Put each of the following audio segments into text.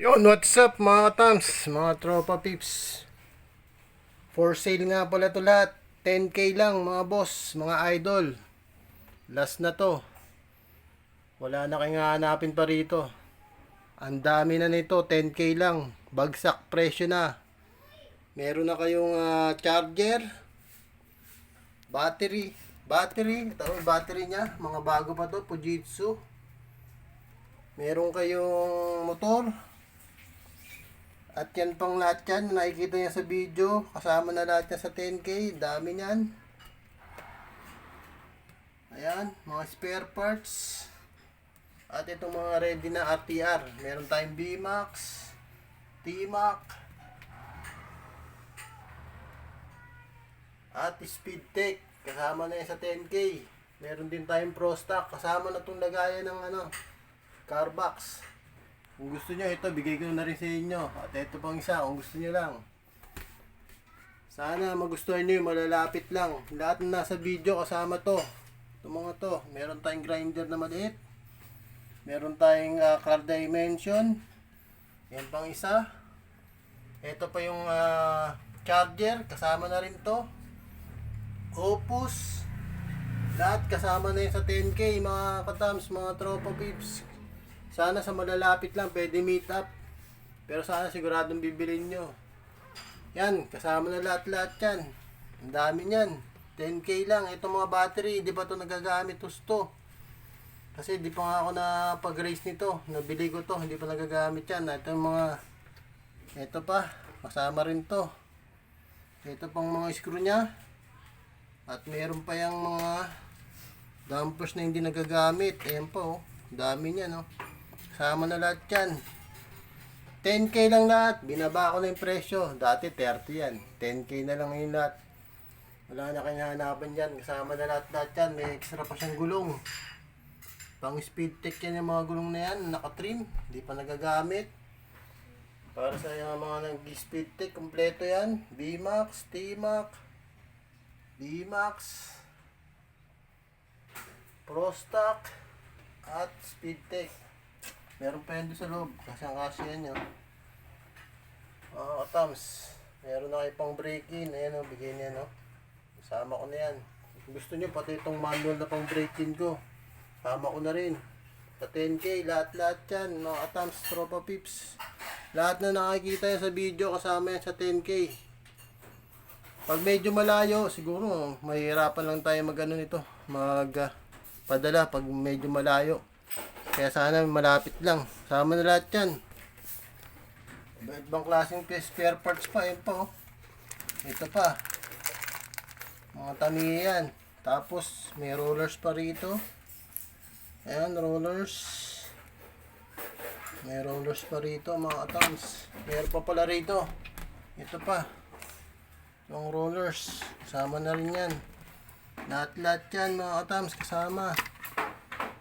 Yon, what's up mga katams, mga tropa pips. For sale nga pala to lahat. 10k lang mga boss, mga idol. Last na to. Wala na kayong hahanapin pa rito. Ang dami na nito, 10k lang. Bagsak presyo na. Meron na kayong ah, charger, battery, battery, ito battery niya, mga bago pa to, Fujitsu. Meron kayong motor, at yan pang lahat yan, nakikita niya sa video, kasama na lahat yan sa 10k, dami niyan. Ayan, mga spare parts. At itong mga ready na RTR, meron tayong VMAX, TMAC, at Speedtech, kasama na yan sa 10k. Meron din tayong Pro Stock, kasama na itong lagayan ng ano, Carbox. Kung gusto nyo, ito, bigay ko na rin sa inyo. At ito pang isa, kung gusto nyo lang. Sana magustuhan nyo yung malalapit lang. Lahat na nasa video kasama to. Ito mga to. Meron tayong grinder na maliit. Meron tayong uh, car dimension. Yan pang isa. Ito pa yung ah, charger. Kasama na rin to. Opus. Lahat kasama na yun sa 10k mga katams, mga tropa pips. Sana sa malalapit lang pwede meet up. Pero sana siguradong bibilin nyo. Yan, kasama na lahat-lahat yan. Ang dami niyan. 10k lang. Ito mga battery, di pa to nagagamit gusto. Kasi di pa nga ako na pag-race nito. Nabili ko to, hindi pa nagagamit yan. Ito yung mga, ito pa, kasama rin to. Ito pang mga screw niya. At meron pa yung mga dampers na hindi nagagamit. Ayan pa oh. Dami niya no. Kasama na lahat yan. 10k lang lahat. Binaba ko na yung presyo. Dati 30 yan. 10k na lang yung lahat. Wala na kayong hanapan dyan. Kasama na lahat lahat yan. May extra pa siyang gulong. Pang speed tech yan yung mga gulong na yan. Nakatrim. Hindi pa nagagamit. Para sa yung mga nag-speed tech, kompleto yan. B-Max, T-Max, D-Max, Pro Stock, at Speed Tech. Meron pa yan doon sa loob. Kasi ang kasi yan yun. Mga katams. Meron na kayo pang break-in. Ayan o, bigay niya no. Sama ko na yan. Kung gusto nyo, pati itong manual na pang break-in ko. Sama ko na rin. Sa 10k, lahat-lahat yan. Mga katams, tropa pips. Lahat na nakikita yan sa video, kasama yan sa 10k. Pag medyo malayo, siguro mahirapan lang tayo magano nito, mag padala pag medyo malayo. Kaya sana malapit lang. Sama na lahat 'yan. Iba ibang klaseng pa- spare parts pa, yun pa oh. Ito pa. Mga tamiya yan. Tapos may rollers pa rito. Ayan, rollers. May rollers pa rito, mga atams. Meron pa pala rito. Ito pa. Yung rollers, kasama na rin yan. Lahat-lahat yan mga katams, kasama.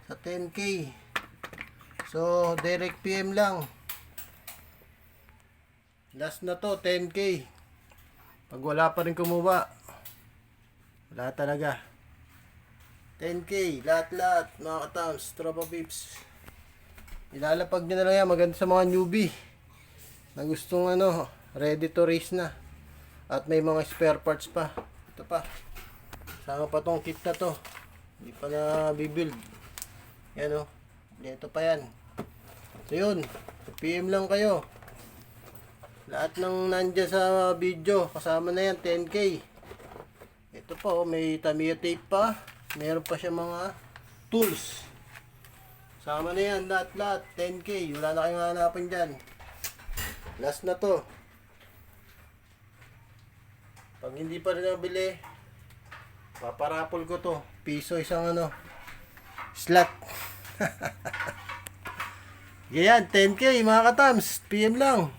Sa 10k. So, direct PM lang. Last na to, 10k. Pag wala pa rin kumuha, wala talaga. 10k, lahat-lahat, mga katams, tropa pips. Ilalapag nyo na lang yan, maganda sa mga newbie. Na gustong ano, ready to race na. At may mga spare parts pa. Ito pa. Sama pa tong kit na to. Hindi pa na bibuild. Yan o. Ito pa yan. So yun. PM lang kayo. Lahat ng nandyan sa video. Kasama na yan. 10k. Ito pa oh. May Tamiya tape pa. Meron pa siya mga tools. Sama na yan. Lahat lahat. 10k. Wala na kayong hanapan dyan. Last na to. Pag hindi pa rin nabili, paparapol ko to. Piso isang ano, slot. Ganyan, 10k mga katams. PM lang.